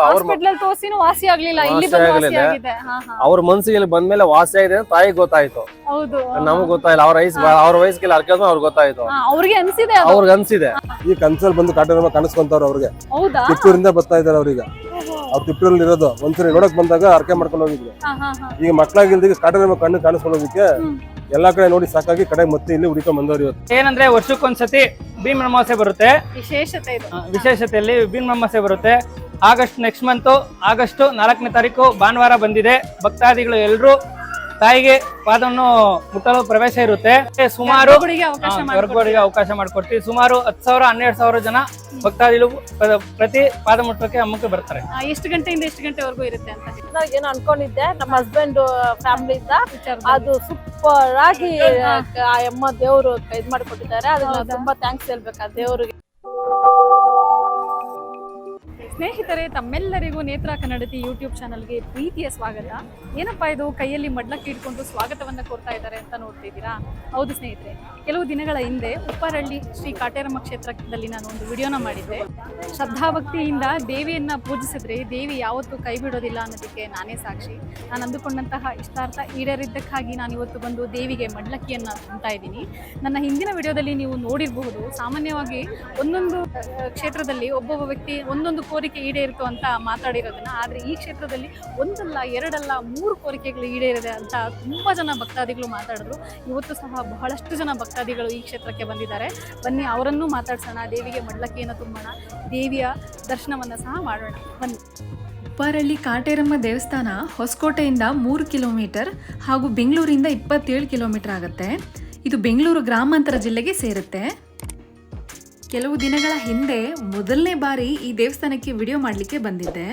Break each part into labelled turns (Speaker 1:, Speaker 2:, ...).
Speaker 1: ಅವ್ರ
Speaker 2: ಹಾಸ್ಪಿಟಲ್ ತೋರಿಸಿನೂ ವಾಸಿ ಆಗ್ಲಿಲ್ಲ ಇಲ್ಲಿ
Speaker 1: ವಾಸಿ
Speaker 2: ಬಂದು ವಾಸಿ
Speaker 1: ಆಗ್ಲಿಲ್ಲ.
Speaker 2: ಆಗಿದೆ. ಹಾ ಹಾ.
Speaker 1: ಅವ್ರ ಮನ್ಸಿಗೆ ಇಲ್ಲಿ ಬಂದ್ಮೇಲೆ ವಾಸಿ ಆಗಿದೆ ಅಂತ ತಾಯಿಗೆ ಗೊತ್ತಾಯ್ತು.
Speaker 2: ಹೌದು
Speaker 1: ನಮಗ್ ಗೊತ್ತಾಯಿಲ್ಲ ಅವ್ರ ವಯಸ್ಸು ಅವ್ರ ವಯಸ್ಸಿಗೆ ಅರ್ಕೆ ಅವ್ರಿಗೆ ಗೊತ್ತಾಯ್ತು.
Speaker 2: ಹಾ, ಅವ್ರಿಗೆ ಅನ್ಸಿದೆ ಅದು.
Speaker 1: ಅವ್ರಿಗೆ ಅನ್ಸಿದೆ.
Speaker 3: ಈ ಕನ್ಸಲ್ಲಿ ಬಂದು ಕಾಟೇರಮ್ಮ ಕಾಣಿಸ್ಕೊಂತಾವ್ರ ಅವ್ರಿಗೆ.
Speaker 2: ಹೌದಾ?
Speaker 3: ತಿಪ್ಪೂರಿಂದ ಬರ್ತಾ ಇದಾರೆ ಅವ್ರಿಗೆ. ಅವ್ರು ತಿಪ್ಪೂರಲ್ಲಿ ಇರೋದು. ಒಂದ್ಸರಿ ನೋಡಕ್ ಬಂದಾಗ ಅರ್ಕೆ ಮಾಡ್ಕೊಂಡು ಹೋಗಿದ್ರು.
Speaker 2: ಹಾ ಹಾ ಹಾ.
Speaker 3: ಈಗ ಮಕ್ಳಾಗಿಲ್ದಿಗೆ ಕಾಟೇರಮ್ಮ ಕಣ್ಣು
Speaker 2: ಹ್ಮ್.
Speaker 3: ಎಲ್ಲಾ ಕಡೆ ನೋಡಿ ಸಾಕಾಗಿ ಕಡೆ ಮತ್ತೆ ಇಲ್ಲಿ ಹುಡುಕೊಂಡ್ ಬಂದವ್ರು ಇವತ್ತು.
Speaker 4: ಏನಂದ್ರೆ ವರ್ಷಕ್ಕೊಂದ್ಸತಿ ಭೀಮ್ ಅಮಾವಾಸ್ಯೆ ಬರುತ್ತೆ.
Speaker 2: ವಿಶೇಷತೆ ಇದು.
Speaker 4: ಆ, ವಿಶೇಷತೆಯಲ್ಲಿ ಭೀಮ್ ಅಮಾವಾಸ್ಯೆ ಬರುತ್ತೆ. ಆಗಸ್ಟ್ ನೆಕ್ಸ್ಟ್ ಮಂತು ಆಗಸ್ಟ್ ನಾಲ್ಕನೇ ತಾರೀಕು ಭಾನುವಾರ ಬಂದಿದೆ. ಭಕ್ತಾದಿಗಳು ಎಲ್ಲರೂ ತಾಯಿಗೆ ಪಾದವನ್ನು ಮುಟ್ಟಲು ಪ್ರವೇಶ ಇರುತ್ತೆ. ಸುಮಾರು
Speaker 2: ಗರ್ಭಗುಡಿಗೆ ಅವಕಾಶ
Speaker 4: ಮಾಡಿಕೊಡ್ತೀವಿ. ಸುಮಾರು ಹತ್ತು ಸಾವಿರ ಹನ್ನೆರಡು ಸಾವಿರ ಜನ ಭಕ್ತಾದಿಗಳು ಪ್ರತಿ ಪಾದ ಮುಟ್ಟಕ್ಕೆ ಅಮ್ಮಕ್ಕೆ ಬರ್ತಾರೆ.
Speaker 2: ಆ, ಎಷ್ಟು ಗಂಟೆಯಿಂದ ಎಷ್ಟು ಗಂಟೆವರೆಗೂ ಇರುತ್ತೆ ಅಂತ
Speaker 5: ಏನು ಅನ್ಕೊಂಡಿದ್ದೆ ನಮ್ಮ ಹಸ್ಬೆಂಡ್ ಫ್ಯಾಮಿಲಿ ಇಂದ ಅದು ಸೂಪರ್ ಆಗಿ ಆ ಅಮ್ಮ ದೇವರು ಇದು ಮಾಡಿಕೊಟ್ಟಿದ್ದಾರೆ. ಅದನ್ನ? ತುಂಬಾ ಥ್ಯಾಂಕ್ಸ್ ಹೇಳ್ಬೇಕು ಆ ದೇವ್ರಿಗೆ.
Speaker 2: ಸ್ನೇಹಿತರೆ, ತಮ್ಮೆಲ್ಲರಿಗೂ ನೇತ್ರ ಕನ್ನಡತಿ ಯೂಟ್ಯೂಬ್ ಚಾನಲ್ಗೆ ಪ್ರೀತಿಯ ಸ್ವಾಗತ. ಏನಪ್ಪಾ ಇದು? ಕೈಯಲ್ಲಿ ಮಡ್ಲಕ್ಕೆ ಇಟ್ಕೊಂಡು ಸ್ವಾಗತವನ್ನ ಕೊಡ್ತಾ ಇದ್ದಾರೆ ಅಂತ ನೋಡ್ತಿದ್ದೀರಾ ಹೌದು ಸ್ನೇಹಿತರೆ, ಕೆಲವು ದಿನಗಳ ಹಿಂದೆ ಉಪ್ಪಾರಳ್ಳಿ ಶ್ರೀ ಕಾಟೇರಮ್ಮ ಕ್ಷೇತ್ರದಲ್ಲಿ ನಾನು ಒಂದು ವಿಡಿಯೋನ ಮಾಡಿದ್ದೆ. ಶ್ರದ್ಧಾಭಕ್ತಿಯಿಂದ ದೇವಿಯನ್ನ ಪೂಜಿಸಿದ್ರೆ ದೇವಿ ಯಾವತ್ತೂ ಕೈ ಬಿಡೋದಿಲ್ಲ ಅನ್ನೋದಕ್ಕೆ ನಾನೇ ಸಾಕ್ಷಿ. ನಾನು ಅಂದುಕೊಂಡಂತಹ ಇಷ್ಟಾರ್ಥ ಈಡೇರಿದ್ದಕ್ಕಾಗಿ ನಾನು ಇವತ್ತು ಬಂದು ದೇವಿಗೆ ಮಡ್ಲಕ್ಕಿಯನ್ನ ತುಂಬ್ತಾ ಇದ್ದೀನಿ. ನನ್ನ ಹಿಂದಿನ ವಿಡಿಯೋದಲ್ಲಿ ನೀವು ನೋಡಿರಬಹುದು, ಸಾಮಾನ್ಯವಾಗಿ ಒಂದೊಂದು ಕ್ಷೇತ್ರದಲ್ಲಿ ಒಬ್ಬೊಬ್ಬ ವ್ಯಕ್ತಿ ಒಂದೊಂದು ಕೋರಿಕೆ ಈಡೇರಿತು ಅಂತ ಮಾತಾಡಿರೋದನ್ನ, ಆದರೆ ಈ ಕ್ಷೇತ್ರದಲ್ಲಿ ಒಂದಲ್ಲ, ಎರಡಲ್ಲ, ಮೂರು ಕೋರಿಕೆಗಳು ಈಡೇರಿದೆ ಅಂತ ತುಂಬ ಜನ ಭಕ್ತಾದಿಗಳು ಮಾತಾಡಿದ್ರು. ಇವತ್ತು ಸಹ ಬಹಳಷ್ಟು ಜನ ಭಕ್ತಾದಿಗಳು ಈ ಕ್ಷೇತ್ರಕ್ಕೆ ಬಂದಿದ್ದಾರೆ. ಬನ್ನಿ, ಅವರನ್ನೂ ಮಾತಾಡ್ಸೋಣ. ದೇವಿಗೆ ಮಡ್ಲಕ್ಕಿಯನ್ನು ತುಂಬೋಣ. ದೇವಿಯ ದರ್ಶನವನ್ನು ಸಹ ಮಾಡೋಣ. ಬನ್ನಿ.
Speaker 6: ಉಪ್ಪಾರಳ್ಳಿ ಕಾಟೇರಮ್ಮ ದೇವಸ್ಥಾನ ಹೊಸಕೋಟೆಯಿಂದ ಮೂರು ಕಿಲೋಮೀಟರ್ ಹಾಗೂ ಬೆಂಗಳೂರಿಂದ ಇಪ್ಪತ್ತೇಳು ಕಿಲೋಮೀಟರ್ ಆಗುತ್ತೆ. ಇದು ಬೆಂಗಳೂರು ಗ್ರಾಮಾಂತರ ಜಿಲ್ಲೆಗೆ ಸೇರುತ್ತೆ. ಕೆಲವು ದಿನಗಳ ಹಿಂದೆ ಮೊದಲನೇ ಬಾರಿ ಈ ದೇವಸ್ಥಾನಕ್ಕೆ ವಿಡಿಯೋ ಮಾಡಲಿಕ್ಕೆ ಬಂದಿದ್ದೆ.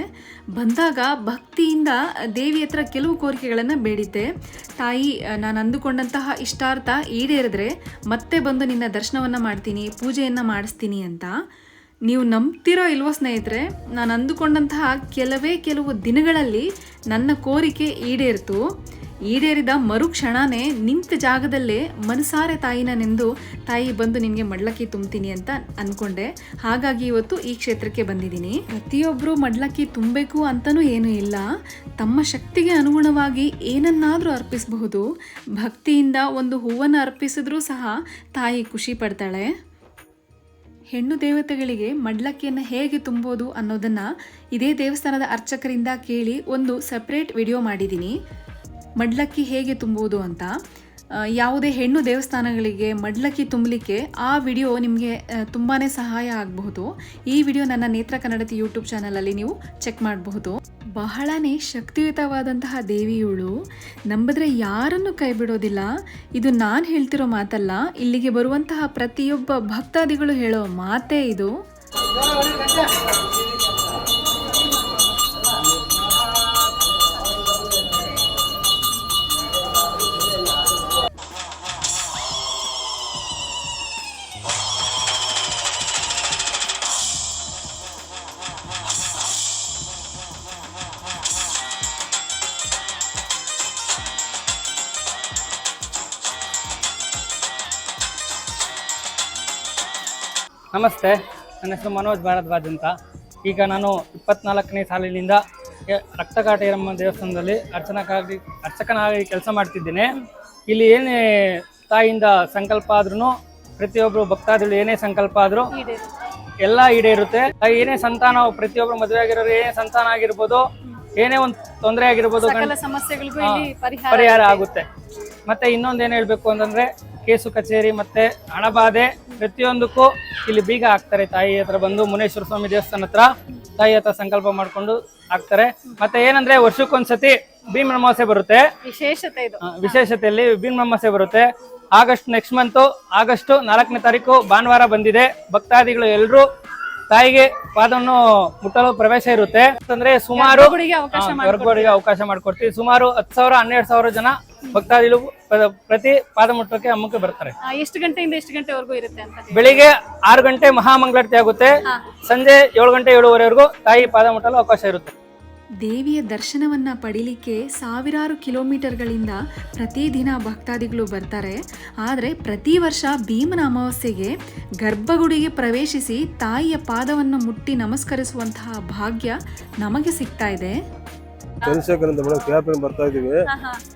Speaker 6: ಬಂದಾಗ ಭಕ್ತಿಯಿಂದ ದೇವಿ ಹತ್ರ ಕೆಲವು ಕೋರಿಕೆಗಳನ್ನು ಬೇಡಿದ್ದೆ. ತಾಯಿ ನಾನು ಅಂದುಕೊಂಡಂತಹ ಇಷ್ಟಾರ್ಥ ಈಡೇರಿದ್ರೆ ಮತ್ತೆ ಬಂದು ನಿನ್ನ ದರ್ಶನವನ್ನು ಮಾಡ್ತೀನಿ, ಪೂಜೆಯನ್ನು ಮಾಡಿಸ್ತೀನಿ ಅಂತ. ನೀವು ನಂಬ್ತಿರೋ ಇಲ್ವೋ ಸ್ನೇಹಿತರೆ, ನಾನು ಅಂದುಕೊಂಡಂತಹ ಕೆಲವೇ ಕೆಲವು ದಿನಗಳಲ್ಲಿ ನನ್ನ ಕೋರಿಕೆ ಈಡೇರಿತು. ಈಡೇರಿದ ಮರುಕ್ಷಣನೇ ನಿಂತ ಜಾಗದಲ್ಲೇ ಮನಸಾರೆ ತಾಯಿನ ನೆಂದು ತಾಯಿ ಬಂದು ನಿನಗೆ ಮಡ್ಲಕ್ಕಿ ತುಂಬ್ತೀನಿ ಅಂತ ಅಂದ್ಕೊಂಡೆ ಹಾಗಾಗಿ ಇವತ್ತು ಈ ಕ್ಷೇತ್ರಕ್ಕೆ ಬಂದಿದ್ದೀನಿ. ಪ್ರತಿಯೊಬ್ಬರು ಮಡ್ಲಕ್ಕಿ ತುಂಬಬೇಕು ಅಂತಲೂ ಏನೂ ಇಲ್ಲ. ತಮ್ಮ ಶಕ್ತಿಗೆ ಅನುಗುಣವಾಗಿ ಏನನ್ನಾದರೂ ಅರ್ಪಿಸಬಹುದು. ಭಕ್ತಿಯಿಂದ ಒಂದು ಹೂವನ್ನು ಅರ್ಪಿಸಿದ್ರೂ ಸಹ ತಾಯಿ ಖುಷಿ ಪಡ್ತಾಳೆ. ಹೆಣ್ಣು ದೇವತೆಗಳಿಗೆ ಮಡ್ಲಕ್ಕಿಯನ್ನು ಹೇಗೆ ತುಂಬೋದು ಅನ್ನೋದನ್ನು ಇದೇ ದೇವಸ್ಥಾನದ ಅರ್ಚಕರಿಂದ ಕೇಳಿ ಒಂದು ಸಪ್ರೇಟ್ ವಿಡಿಯೋ ಮಾಡಿದ್ದೀನಿ. ಮಡ್ಲಕ್ಕಿ ಹೇಗೆ ತುಂಬುವುದು ಅಂತ ಯಾವುದೇ ಹೆಣ್ಣು ದೇವಸ್ಥಾನಗಳಿಗೆ ಮಡ್ಲಕ್ಕಿ ತುಂಬಲಿಕ್ಕೆ ಆ ವಿಡಿಯೋ ನಿಮಗೆ ತುಂಬಾ ಸಹಾಯ ಆಗಬಹುದು. ಈ ವಿಡಿಯೋ ನನ್ನ ನೇತ್ರ ಕನ್ನಡತಿ ಯೂಟ್ಯೂಬ್ ಚಾನಲಲ್ಲಿ ನೀವು ಚೆಕ್ ಮಾಡಬಹುದು. ಬಹಳನೇ ಶಕ್ತಿಯುತವಾದಂತಹ ದೇವಿಯುಳು, ನಂಬಿದ್ರೆ ಯಾರನ್ನು ಕೈ ಬಿಡೋದಿಲ್ಲ. ಇದು ನಾನು ಹೇಳ್ತಿರೋ ಮಾತಲ್ಲ, ಇಲ್ಲಿಗೆ ಬರುವಂತಹ ಪ್ರತಿಯೊಬ್ಬ ಭಕ್ತಾದಿಗಳು ಹೇಳೋ ಮಾತೇ ಇದು.
Speaker 4: ನಮಸ್ತೆ. ನನ್ನ ಹೆಸರು ಮನೋಜ್ ಭಾರದ್ವಾಜ್ ಅಂತ. ಈಗ ನಾನು ಇಪ್ಪತ್ನಾಲ್ಕನೇ ಸಾಲಿನಿಂದ ರಕ್ತಕಾಟೇರಮ್ಮ ದೇವಸ್ಥಾನದಲ್ಲಿ ಅರ್ಚನಕ್ಕಾಗಿ ಅರ್ಚಕನಾಗಿ ಕೆಲಸ ಮಾಡ್ತಿದ್ದೇನೆ. ಇಲ್ಲಿ ಏನೇ ತಾಯಿಯಿಂದ ಸಂಕಲ್ಪ ಆದ್ರೂ ಪ್ರತಿಯೊಬ್ಬರು ಭಕ್ತಾದಿಗಳು ಏನೇ ಸಂಕಲ್ಪ ಆದರೂ ಎಲ್ಲ ಈಡೇರುತ್ತೆ. ತಾಯಿ ಏನೇ ಸಂತಾನ ಪ್ರತಿಯೊಬ್ಬರು ಮದುವೆ ಆಗಿರೋರು ಏನೇ ಸಂತಾನ ಆಗಿರ್ಬೋದು ಏನೇ ಒಂದು ತೊಂದರೆ ಆಗಿರ್ಬೋದು
Speaker 2: ಪರಿಹಾರ. ಆಗುತ್ತೆ.
Speaker 4: ಮತ್ತೆ ಇನ್ನೊಂದು ಏನ್ ಹೇಳ್ಬೇಕು ಅಂತಂದ್ರೆ ಕೇಸು ಕಚೇರಿ ಮತ್ತೆ ಹಣಬಾಧೆ ಪ್ರತಿಯೊಂದಕ್ಕೂ ಇಲ್ಲಿ ಬೀಗ ಹಾಕ್ತಾರೆ ತಾಯಿ ಹತ್ರ ಬಂದು ಮುನೇಶ್ವರ ಸ್ವಾಮಿ ದೇವಸ್ಥಾನ ಹತ್ರ. ತಾಯಿ ಹತ್ರ ಸಂಕಲ್ಪ ಮಾಡ್ಕೊಂಡು ಹಾಕ್ತಾರೆ. ಮತ್ತೆ ಏನಂದ್ರೆ ವರ್ಷಕ್ಕೊಂದ್ಸತಿ ಭೀಮ್ ಅಮಾವಾಸ್ಯೆ ಬರುತ್ತೆ.
Speaker 2: ವಿಶೇಷತೆ ಇದು.
Speaker 4: ವಿಶೇಷತೆಯಲ್ಲಿ ಭೀಮ್ ಅಮಾವಾಸ್ಯೆ ಬರುತ್ತೆ. ಆಗಸ್ಟ್ ನೆಕ್ಸ್ಟ್ ಮಂತ್ ಆಗಸ್ಟ್ ನಾಲ್ಕನೇ ತಾರೀಕು ಭಾನುವಾರ ಬಂದಿದೆ. ಭಕ್ತಾದಿಗಳು ಎಲ್ಲರೂ ತಾಯಿಗೆ ಪಾದವನ್ನು ಮುಟ್ಟಲು ಪ್ರವೇಶ ಇರುತ್ತೆ. ಅಂದ್ರೆ ಸುಮಾರು
Speaker 2: ಅವಕಾಶ
Speaker 4: ಮಾಡ್ಕೊಡ್ತೀವಿ. ಸುಮಾರು ಹತ್ತು ಸಾವಿರ ಹನ್ನೆರಡು ಸಾವಿರ ಜನ ಭಕ್ತಾದಿಗಳು ಪ್ರ- ಪ್ರತಿ ಪಾದ ಮುಟ್ಟಕ್ಕೆ ಅಮ್ಮಕ್ಕೆ ಬರ್ತಾರೆ.
Speaker 2: ಆ, ಎಷ್ಟು ಗಂಟೆಯಿಂದ ಎಷ್ಟು ಗಂಟೆವರೆಗೂ ಇರುತ್ತೆ ಅಂತ.
Speaker 4: ಬೆಳಿಗ್ಗೆ ಆರು ಗಂಟೆ ಮಹಾಮಂಗಳಾರತಿ ಆಗುತ್ತೆ. ಸಂಜೆ ಏಳು ಗಂಟೆ ಏಳುವರೆವರೆಗೂ ತಾಯಿ ಪಾದ ಮುಟ್ಟಲು ಅವಕಾಶ ಇರುತ್ತೆ.
Speaker 6: ದೇವಿಯ ದರ್ಶನವನ್ನ ಪಡಿಲಿಕ್ಕೆ ಸಾವಿರಾರು ಕಿಲೋಮೀಟರ್ಗಳಿಂದ ಪ್ರತಿದಿನ ಭಕ್ತಾದಿಗಳು ಬರ್ತಾರೆ. ಆದರೆ ಪ್ರತಿ ವರ್ಷ ಭೀಮನ ಅಮಾವಾಸ್ಯೆಗೆ ಗರ್ಭಗುಡಿಗೆ ಪ್ರವೇಶಿಸಿ ತಾಯಿಯ ಪಾದವನ್ನು ಮುಟ್ಟಿ ನಮಸ್ಕರಿಸುವಂತಹ ಭಾಗ್ಯ ನಮಗೆ ಸಿಗ್ತಾ ಇದೆ.
Speaker 3: ಚಂದ್ರಶೇಖರ್ ಅಂತ ಮೇಡಮ್ ಕ್ಯಾಪ್ ಬರ್ತಾ ಇದೀವಿ.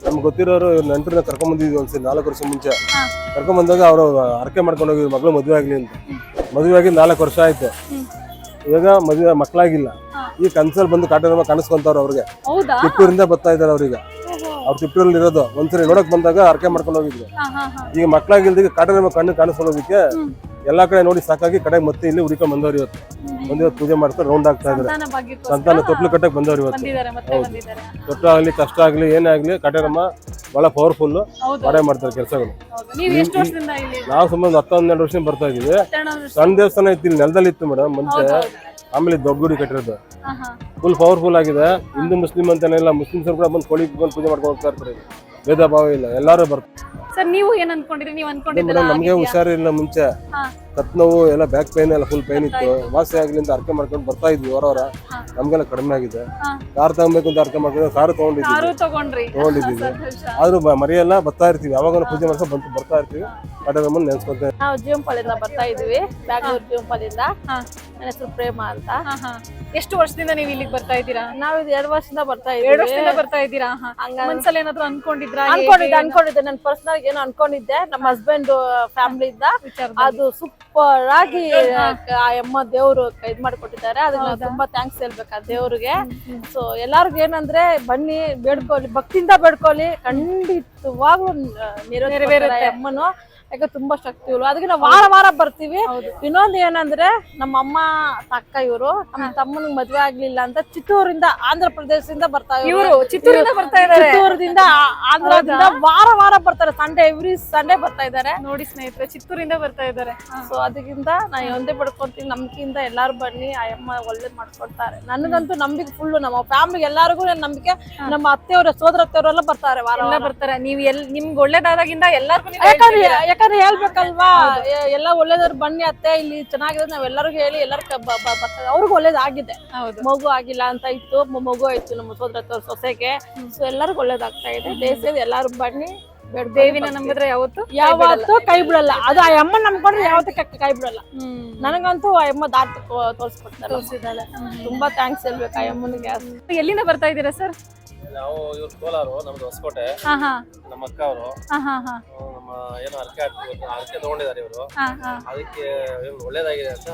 Speaker 3: ನಮ್ಗೆ ಗೊತ್ತಿರೋರು ಇವ್ರ ನೆಂಟರನ್ನ ಕರ್ಕೊಂಡ್ ಬಂದಿದ್ವಿ ಒಂದ್ಸರಿ ನಾಲ್ಕು ವರ್ಷ ಮುಂಚೆ. ಕರ್ಕೊಂಡ್ ಬಂದಾಗ ಅವರು ಅರಕೆ ಮಾಡ್ಕೊಂಡು ಹೋಗಿದ್ರು ಮಗಳು ಮದುವೆ ಆಗ್ಲಿ ಅಂತ. ಮದುವೆ ಆಗಿ ನಾಲ್ಕು ವರ್ಷ ಆಯ್ತು. ಇವಾಗ ಮದುವೆ ಮಕ್ಕಳಾಗಿಲ್ಲ ಈ ಕನ್ಸಲ್ ಬಂದು ಕಾಟನ ಕಾಣಿಸ್ಕೊಂತವ್ರು ಅವ್ರಿಗೆ. ತಿಪ್ಪೂರಿಂದ ಬರ್ತಾ ಇದಾರೆ ಅವ್ರಿಗೆ. ಅವ್ರು ತಿಪ್ಪೂರಲ್ಲಿ ಇರೋದು. ಒಂದ್ಸರಿ ನೋಡಕ್ ಬಂದಾಗ ಅರಕೆ ಮಾಡ್ಕೊಂಡು ಹೋಗಿದ್ರು. ಈಗ ಮಕ್ಕಳಾಗಿಲ್ದಿಗೆ ಕಾಟನ ಕಣ್ಣು ಕಾಣಿಸ್ಕೊಳ್ಳೋದಕ್ಕೆ ಎಲ್ಲಾ ಕಡೆ ನೋಡಿ ಸಾಕಾಗಿ ಕಡೆ ಮತ್ತೆ ಇಲ್ಲಿ ಹುಡುಕೊಂಡ್ ಬಂದವರು ಇವತ್ತು ಬಂದಿವತ್ತು ಪೂಜೆ ಮಾಡ್ತಾರೆ ರೌಂಡ್ ಆಗ್ತಾ ಇದಾರೆ
Speaker 2: ಸಂತಾನ
Speaker 3: ತೊಟ್ಲು ಕಟ್ಟಕ್ಕೆ ಬಂದವರು ಇವತ್ತು ಹೌದು. ತೊಟ್ಟು ಆಗ್ಲಿ ಕಷ್ಟ ಆಗಲಿ ಏನೇ ಆಗ್ಲಿ ಕಾಟೇರಮ್ಮ ಬಹಳ ಪವರ್ಫುಲ್
Speaker 2: ಹೌದು
Speaker 3: ಮಾಡೇ ಮಾಡ್ತಾರೆ ಕೆಲಸಗಳು.
Speaker 2: ನೀವು ಎಷ್ಟು ವರ್ಷದಿಂದ ಇಲ್ಲಿ
Speaker 3: ನಾವು ಸುಮಾರು ಒಂದು ಹತ್ತು ಹನ್ನೆರಡು ವರ್ಷ ಬರ್ತಾ ಇದೀವಿ? ಸಣ್ಣ ದೇವಸ್ಥಾನ ಇತ್ತು ಇಲ್ಲಿ ನೆಲದಲ್ಲಿ ಇತ್ತು ಮೇಡಮ್ ಮುಂಚೆ. ಆಮೇಲೆ ದೊಡ್ಡ ಗುಡಿ ಕಟ್ಟಿರೋದು. ಫುಲ್ ಪವರ್ಫುಲ್ ಆಗಿದೆ ಹಿಂದೂ ಮುಸ್ಲಿಂ ಅಂತಾನೆಲ್ಲ ಮುಸ್ಲಿಮ್ಸ್ ಕೂಡ ಬಂದು ಕೋಳಿ ಬಂದು ಪೂಜೆ ಮಾಡ್ಕೊಂಡು ಹೋಗ್ತಾ ಇರ್ತಾರೆ ಇಲ್ಲಿ. ಭೇದ ಭಾವ ಇಲ್ಲ ಎಲ್ಲರೂ ಬರ್ತಾರೆ.
Speaker 2: ಸರ್ ನೀವು ಏನ್ ಅನ್ಕೊಂಡಿದ್ರಿ ನೀವು ಅನ್ಕೊಂಡಿದ್ರಿ
Speaker 3: ಮೇಡಮ್ ನಮಗೆ ಹುಷಾರಿಲ್ಲ ಮುಂಚೆ. ಕತ್ ನೋವು ಎಲ್ಲ ಬ್ಯಾಕ್ ಪೇನ್ ಎಲ್ಲ ಫುಲ್ ಪೈನ್ ಇತ್ತು. ವಾಸಿ ಆಗ್ಲಿಂದ ಅಂತ ಅರ್ಕೆ ಮಾಡ್ಕೊಂಡು ಬರ್ತಾ ಇದ್ವಿ
Speaker 2: ಹೊರವರ.
Speaker 3: ನಮ್ಗೆಲ್ಲ ಕಡಿಮೆ ಆಗಿದೆ. ಕಾರ್ ತಗೊಬೇಕು ಅಂತ ಅರ್ಕೆ ಮಾಡ್ಕೊಂಡು ಕಾರು ತಗೊಂಡಿದ್ವಿ ತಗೊಂಡಿದ್ದೀವಿ. ಆದ್ರೂ ಮರಿಯೆಲ್ಲ ಮರೆಯಲ್ಲ ಬರ್ತಾ ಇರ್ತೀವಿ. ಯಾವಾಗ ಪೂಜೆ ಮಾಡ್ಕೊಂಡು ಬಂತು ಬರ್ತಾ ಇರ್ತೀವಿ. ಕಟರಮ್ಮನ್ ನೆನ್ಸ್ಕೊಂತ
Speaker 5: ನಾವು ಜೀವಂಪಲ್ಲಿಂದ ಬರ್ತಾ ಇದೀವಿ ಬ್ಯಾಂಗ್ಳೂರ್ ಜೀವಂಪಲ್ಲಿಂದ
Speaker 2: ಹಾ.
Speaker 5: ನನ್ನ ಹೆಸರು ಪ್ರೇಮ ಅಂತ.
Speaker 2: ಎಷ್ಟು ವರ್ಷದಿಂದ ನೀವು ಇಲ್ಲಿಗೆ ಬರ್ತಾ ಇದ್ದೀರಾ?
Speaker 5: ನಾವ್ ಇದು ಎರಡು ವರ್ಷದಿಂದ ಬರ್ತಾ
Speaker 2: ಎರಡು ವರ್ಷದಿಂದ ಬರ್ತಾ ಇದ್ದೀರಾ? ಹಾ. ಮನ್ಸಲ್ಲಿ ಏನಾದ್ರು ಅನ್ಕೊಂಡಿದ್ರ?
Speaker 5: ಅನ್ಕೊಂಡಿದ್ದೆ ಅನ್ಕೊಂಡಿದ್ದೆ. ನನ್ನ ಪರ್ಸನಲ್ ಏನೋ ಅನ್ಕೊಂಡಿದ್ದೆ. ನಮ್ಮ ಹಸ್ಬೆಂಡ್ ಫ್ಯಾಮಿಲಿ ಇಂದ ಅದು ಸೂಪರ್ ಆಗಿ ಆ ಅಮ್ಮ ದೇವ್ರು ಇದ್ ಮಾಡ್ಕೊಟ್ಟಿದ್ದಾರೆ. ಅದನ್ನ ತುಂಬಾ ಥ್ಯಾಂಕ್ಸ್ ಹೇಳ್ಬೇಕು ಆ ದೇವ್ರಿಗೆ. ಸೊ ಎಲ್ಲಾರ್ಗು ಏನಂದ್ರೆ ಬನ್ನಿ ಬೇಡ್ಕೊಳ್ಳಿ ಭಕ್ತಿಯಿಂದ ಬೇಡ್ಕೊಳ್ಳಿ. ಖಂಡಿತವಾಗ್ಲೂ ನೆರವೇರುತ್ತೆ
Speaker 2: ನೆರವೇರುತ್ತೆ.
Speaker 5: ಅಮ್ಮನು. ಯಾಕೆ ತುಂಬಾ ಶಕ್ತಿ ಇವ್ರು ಅದಕ್ಕೆ ನಾವು ವಾರ ವಾರ ಬರ್ತೀವಿ. ಇನ್ನೊಂದು ಏನಂದ್ರೆ ನಮ್ಮ ಅಮ್ಮ ಅಕ್ಕ ಇವರು ನಮ್ಮ ತಮ್ಮನಿಗೆ ಮದ್ವೆ ಆಗ್ಲಿಲ್ಲ ಅಂತ ಚಿತ್ತೂರಿಂದ ಆಂಧ್ರ ಪ್ರದೇಶದಿಂದ ಬರ್ತಾ
Speaker 2: ಇವರು. ಚಿತ್ತೂರಿಂದ ಬರ್ತಾ ಇದ್ದಾರೆ
Speaker 5: ಚಿತ್ತೂರದಿಂದ ಆಂಧ್ರದಿಂದ ವಾರ ವಾರ ಬರ್ತಾರೆ. ಸಂಡೇ ಎವ್ರಿ ಸಂಡೇ ಬರ್ತಾ ಇದ್ದಾರೆ
Speaker 2: ನೋಡಿ ಸ್ನೇಹಿತರೆ ಚಿತ್ತೂರಿಂದ ಬರ್ತಾ ಇದ್ದಾರೆ.
Speaker 5: ಸೊ ಅದಕ್ಕಿಂತ ನಾ ಒಂದೇ ಪಡ್ಕೊಂತೀನಿ. ನಂಬಿಕೆಯಿಂದ ಎಲ್ಲಾರು ಬನ್ನಿ. ಆ ಅಮ್ಮ ಒಳ್ಳೆ ಮಾಡ್ಕೊಡ್ತಾರೆ. ನನಗಂತೂ ನಂಬಿಕೆ ಫುಲ್ ನಮ್ಮ ಫ್ಯಾಮಿಲಿ ಎಲ್ಲಾರಿಗೂ ನಂಬಿಕೆ. ನಮ್ಮ ಅತ್ತೆಯವ್ರ ಸೋದರ ಅತ್ತೆಯವರೆಲ್ಲ ಬರ್ತಾರೆ ವಾರ
Speaker 2: ಬರ್ತಾರೆ. ನೀವು ಎಲ್ ನಿಮ್ಗೆ ಒಳ್ಳೇದಾದಾಗಿಂದ ಎಲ್ಲಾರ್ಗು ನೀವು
Speaker 5: ಯಾಕಂದ್ರೆ ಹೇಳ್ಬೇಕಲ್ವಾ ಎಲ್ಲ ಒಳ್ಳೇದವ್ರು ಬನ್ನಿ ಅತ್ತೆ ಇಲ್ಲಿ ಚೆನ್ನಾಗಿದೆ ನಾವೆಲ್ಲರಿಗೂ ಹೇಳಿ ಎಲ್ಲರೂ ಅವ್ರಿಗೂ ಒಳ್ಳೇದಾಗಿದೆ.
Speaker 2: ಹೌದು.
Speaker 5: ಮಗು ಆಗಿಲ್ಲ ಅಂತ ಇತ್ತು. ಮಗು ಆಯ್ತು ನಮ್ಮ ಸೋದ್ರ ಸೊಸೆಗೆ. ಸೊ ಎಲ್ಲರಿಗೂ ಒಳ್ಳೇದಾಗ್ತಾ ಇದೆ. ದೇಶದ ಎಲ್ಲಾರು ಬನ್ನಿ.
Speaker 2: ದೇವಿನ. ನಂಬಿದ್ರೆ ಯಾವತ್ತು
Speaker 5: ಯಾವತ್ತು ಕೈ ಬಿಡಲ್ಲ. ಅದು ಆ ಅಮ್ಮ ನಂಬ್ಕೊಂಡ್ರೆ ಯಾವತ್ತು ಕೈ ಬಿಡಲ್ಲ. ನನಗಂತೂ ಆ ಅಮ್ಮ ದಾರಿ ತೋರಿಸ್ಕೊಡ್ತಾರೆ
Speaker 2: ತೋರ್ಸಿದ್ದಾಳೆ.
Speaker 5: ತುಂಬಾ ಥ್ಯಾಂಕ್ಸ್ ಹೇಳ್ಬೇಕು ಆ ಅಮ್ಮನಿಗೆ.
Speaker 2: ಎಲ್ಲಿಂದ ಬರ್ತಾ ಇದೀರಾ ಸರ್?
Speaker 1: ನಾವು ಇವ್ರು ಕೋಲಾರು ನಮ್ದು ಹೊಸಕೋಟೆ.
Speaker 2: ಹಾ ಹಾ.
Speaker 1: ನಮ್ಮ ಅಕ್ಕ ಅವರು ಏನೋ ಅರ್ಕೆ ಹಾಕ್ಬೇಕು ಅರ್ಕೆ ತಗೊಂಡಿದ್ದಾರೆ ಇವರು.
Speaker 2: ಹಾ ಹಾ.
Speaker 1: ಅದಕ್ಕೆ ಏನು ಒಳ್ಳೇದಾಗಿದೆ ಅಂತ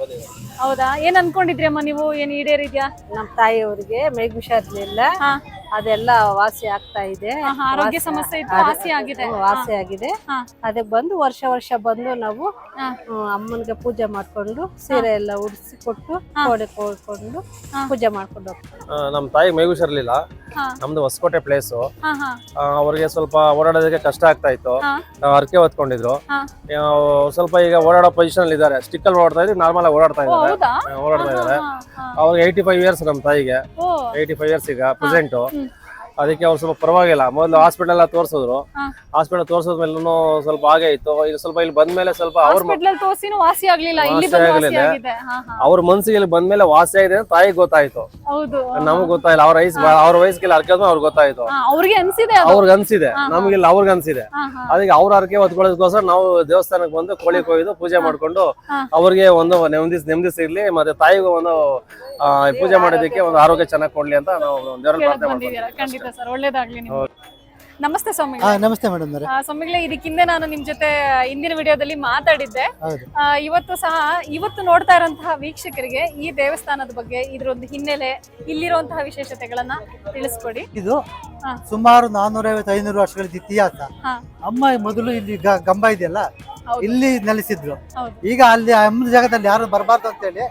Speaker 1: ಬಂದಿದ್ದಾರೆ.
Speaker 2: ಹೌದಾ? ಏನ್ ಅನ್ಕೊಂಡಿದ್ರಿ ಅಮ್ಮ ನೀವು? ಏನ್ ಈಡೇರಿದ್ಯಾ?
Speaker 7: ನಮ್ಮ ತಾಯಿಯವ್ರಿಗೆ ಮೈಗ್ ಹುಷಾರಿರ್ಲಿಲ್ಲ
Speaker 2: ಹಾ.
Speaker 7: ಅದೆಲ್ಲ ವಾಸಿ ಆಗ್ತಾ ಇದೆ.
Speaker 2: ಆರೋಗ್ಯ
Speaker 7: ವಾಸಿ-
Speaker 2: ಸಮಸ್ಯೆ ಇತ್ತು, ವಾಸಿ ಆಗಿದೆ.
Speaker 7: ವಾಸಿ ಆಗಿದೆ. ಅದಕ್ಕೆ ಬಂದು ವರ್ಷ ವರ್ಷ ಬಂದು ನಾವು. ಅಮ್ಮನಿಗೆ ಪೂಜೆ ಮಾಡ್ಕೊಂಡು ಸೀರೆ ಎಲ್ಲ ಉಡಿಸಿ ಕೊಟ್ಟು ಕೋಡೆ ಕೊಡ್ಕೊಂಡು ಪೂಜೆ ಮಾಡ್ಕೊಂಡು ಹೋಗ್ತೀವಿ
Speaker 1: ನಮ್ಮ ತಾಯಿಗೆ ಮೈ ಹುಷಾರಿರ್ಲಿಲ್ಲ
Speaker 2: ಹಾ.
Speaker 1: ನಮ್ದು ಹೊಸಕೋಟೆ ಪ್ಲೇಸ್ ಅವ್ರಿಗೆ ಸ್ವಲ್ಪ ಓಡಾಡೋದಕ್ಕೆ ಕಷ್ಟ ಆಗ್ತಾ ಇತ್ತು.
Speaker 2: ಹರಕೆ
Speaker 1: ಅರ್ಕೆ ಹೊತ್ಕೊಂಡಿದ್ರು ಸ್ವಲ್ಪ ಈಗ ಓಡಾಡೋ ಪೊಸಿಷನ್ ಅಲ್ಲಿ ಇದ್ದಾರೆ. ಸ್ಟಿಕ್ಕಲ್ಲಿ ಓಡಾಡ್ತಾ ಇದ್ರು ನಾರ್ಮಲ್ ಆಗಿ ಓಡಾಡ್ತಾ ಇದ್ದಾರೆ. ಓಡಾಡ್ತಾ ಇದ್ದಾರೆ. ಅವ್ರಿಗೆ ಏಯ್ಟಿ ಫೈವ್ ಇಯರ್ಸ್ ನಮ್ಮ ತಾಯಿಗೆ. ಏಯ್ಟಿ ಫೈವ್ ಇಯರ್ಸ್ ಈಗ ಪ್ರೆಸೆಂಟು. ಅದಕ್ಕೆ ಅವ್ರು ಸ್ವಲ್ಪ ಪರವಾಗಿಲ್ಲ. ಮೊದಲು ಹಾಸ್ಪಿಟಲ್ ಎಲ್ಲ ತೋರಿಸಿದ್ರು. ಹಾಸ್ಪಿಟಲ್ ತೋರಿಸಿದ್ಮೇಲೂ ಸ್ವಲ್ಪ ಆಗೇ ಇತ್ತು. ಇದು ಸ್ವಲ್ಪ ಇಲ್ಲಿ ಬಂದ್ಮೇಲೆ ಸ್ವಲ್ಪ ಅವ್ರ
Speaker 2: ಹಾಸ್ಪಿಟಲ್ ತೋರ್ಸಿನೂ ವಾಸಿ ಆಗ್ಲಿಲ್ಲ. ಇಲ್ಲಿ
Speaker 1: ವಾಸಿ
Speaker 2: ಬಂದು ವಾಸಿ ಆಗಿದೆ. ಹಾ ಹಾ.
Speaker 1: ಅವ್ರ ಮನ್ಸಿಗೆ ಇಲ್ಲಿ ಬಂದ್ಮೇಲೆ ವಾಸಿ ಆಗಿದೆ ತಾಯಿ ತಾಯಿಗೆ ಗೊತ್ತಾಯ್ತು.
Speaker 2: ಹೌದು.
Speaker 1: ನಮಗ್ ಗೊತ್ತಾಯಿಲ್ಲ. ಅವ್ರ ವಯಸ್ಸು ಅವ್ರ ವಯಸ್ಸಿಗೆ ಅರ್ಕೆ ಅವ್ರಿಗೆ ಗೊತ್ತಾಯ್ತು.
Speaker 2: ಹಾ, ಅವ್ರಿಗೆ ಅನ್ಸಿದೆ ಅದು.
Speaker 1: ಅವ್ರಿಗೆ ಅನ್ಸಿದೆ. ನಮಗಿಲ್ಲ ಅವ್ರಿಗೆ ಅನ್ಸಿದೆ.
Speaker 2: ಹಾ ಹಾ.
Speaker 1: ಅದಕ್ಕೆ ಅವ್ರ ಅರ್ಕೆ ಹೊತ್ಕೊಳ್ಳೋದಕ್ಕೋಸ್ಕರ ನಾವು ದೇವಸ್ಥಾನಕ್ಕೆ ಬಂದು ಕೋಳಿ ಕೊಯ್ದು ಪೂಜೆ ಮಾಡ್ಕೊಂಡು
Speaker 2: ಹಾ.
Speaker 1: ಅವ್ರಿಗೆ ಒಂದು ನೆಮ್ಮದಿ ನೆಮ್ಮದಿ ಸಿಗ್ಲಿ ಮತ್ತೆ ತಾಯಿಗೂ ಒಂದು ಆ, ಪೂಜೆ ಮಾಡೋದಕ್ಕೆ ಒಂದು ಆರೋಗ್ಯ ಚೆನ್ನಾಗಿ ಕೊಡ್ಲಿ ಅಂತ ನಾವು ದೇವರಲ್ಲಿ
Speaker 2: ಕೇಳಕ್
Speaker 1: ಪ್ರಾರ್ಥನೆ
Speaker 2: ಬಂದಿದ್ದೀರಾ ಖಂಡಿತ ಸರ್? ಒಳ್ಳೇದಾಗ್ಲಿ ನಿಮ್ಗೆ. ನಮಸ್ತೆ ಸ್ವಾಮಿ
Speaker 8: ಹಾ ನಮಸ್ತೆ ಮೇಡಮ್ ಅವರೇ.
Speaker 2: ಸ್ವಾಮಿಗಳೇ ಇದಕ್ಕಿಂದೆ ನಾನು ನಿಮ್ ಜೊತೆ ಹಿಂದಿನ ವಿಡಿಯೋದಲ್ಲಿ ಮಾತಾಡಿದ್ದೆ.
Speaker 8: ಹೌದು.
Speaker 2: ಆ, ಇವತ್ತು ಸಹ ಇವತ್ತು ನೋಡ್ತಾ ಇರುವಂತಹ ವೀಕ್ಷಕರಿಗೆ ಈ ದೇವಸ್ಥಾನದ ಬಗ್ಗೆ ಇದ್ರೊಂದು ಹಿನ್ನೆಲೆ ಇಲ್ಲಿರುವಂತಹ ವಿಶೇಷತೆಗಳನ್ನ ತಿಳಿಸ್ಕೊಡಿ.
Speaker 8: ಇದು
Speaker 2: ಹಾ.
Speaker 8: ಸುಮಾರು ನಾನೂರೈವತ್ತು ಐನೂರು ವರ್ಷಗಳ ಇತಿಹಾಸ.
Speaker 2: ಹಾ.
Speaker 8: ಅಮ್ಮ ಮೊದಲು ಇಲ್ಲಿ ಗ- ಗಂಬ ಇದೆಯಲ್ಲ
Speaker 2: ಹೌದು.
Speaker 8: ಇಲ್ಲಿ ನೆಲೆಸಿದ್ರು.
Speaker 2: ಹೌದು.
Speaker 8: ಈಗ ಅಲ್ಲಿ ಅಮ್ಮನ ಜಾಗದಲ್ಲಿ ಯಾರು ಬರಬಾರ್ದು ಅಂತೇಳಿ